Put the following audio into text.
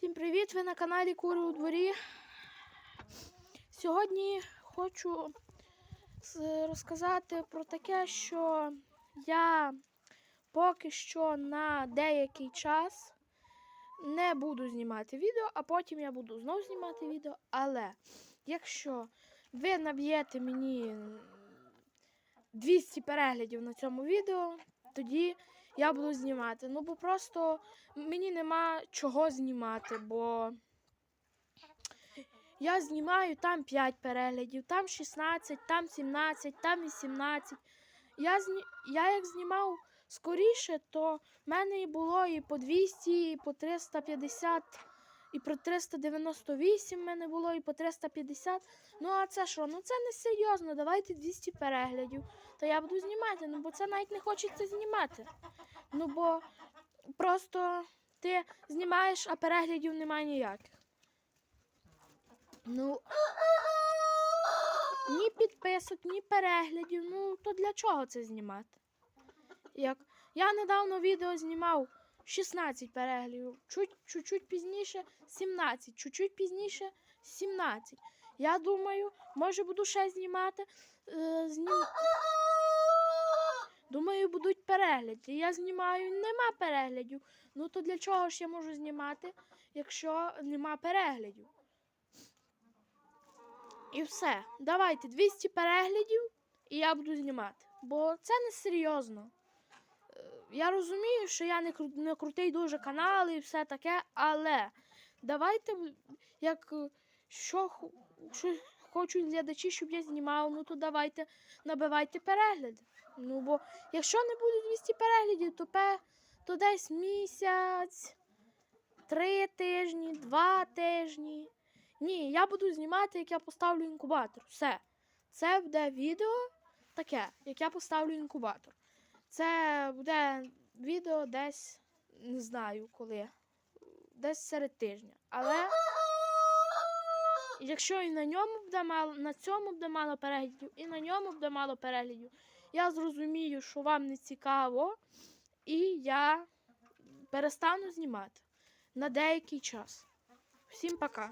Всім привіт! Ви на каналі Кури у дворі. Сьогодні хочу розказати про таке, що я поки що на деякий час не буду знімати відео, а потім я буду знову знімати відео. Але якщо ви наб'єте мені 200 переглядів на цьому відео, тоді я буду знімати. Ну, бо просто мені нема чого знімати, бо я знімаю там 5 переглядів, там 16, там 17, там 18. Я, зні... я як знімав скоріше, то в мене і було і по 200, і по 350, і по 398 в мене було, і по 350. Ну, а це що? Ну це не серйозно. Давайте 200 переглядів. То я буду знімати, ну бо це навіть не хочеться знімати. Ну бо просто ти знімаєш, а переглядів немає ніяких. Ну. Ні підписок, ні переглядів. Ну, то для чого це знімати? Як я недавно відео знімав 16 переглядів, чуть, чуть-чуть пізніше 17, чуть-чуть пізніше 17. Я думаю, може буду ще знімати. Е, знім... Думаю, будуть перегляди. Я знімаю, нема переглядів. Ну то для чого ж я можу знімати, якщо нема переглядів? І все. Давайте 200 переглядів, і я буду знімати. Бо це не серйозно. Е, Я розумію, що я не, кру- не крутий дуже канал і все таке, але давайте, як що, що хочуть глядачі, щоб я знімав, ну то давайте набивайте перегляди. Ну бо якщо не буде 200 переглядів, то, пе, то десь місяць, три тижні, два тижні. Ні, я буду знімати, як я поставлю інкубатор. Все. Це буде відео таке, як я поставлю інкубатор. Це буде відео десь, не знаю коли, десь серед тижня. Але якщо і на ньому буде мало, на цьому буде мало переглядів, і на ньому буде мало переглядів, я зрозумію, що вам не цікаво, і я перестану знімати на деякий час. Всім пока.